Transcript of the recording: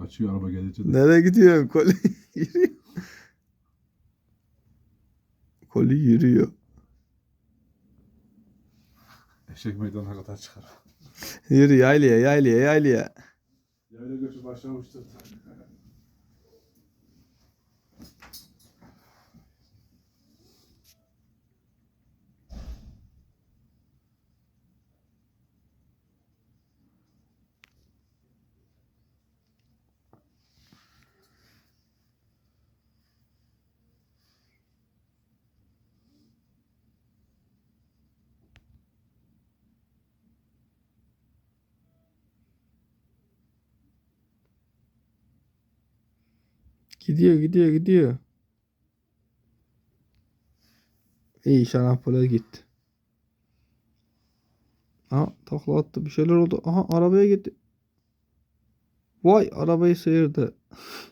Kaçıyor araba gelince de. Nereye gidiyorsun? Koli yürüyor. Koli yürüyor. Eşek meydana kadar çıkar. Yürü yaylaya yaylaya yaylaya. Yayla göçü başlamıştır. Gidiyor gidiyor gidiyor. İyi Şanapol'e gitti. Aha takla attı bir şeyler oldu. Aha arabaya gitti. Vay arabayı sıyırdı.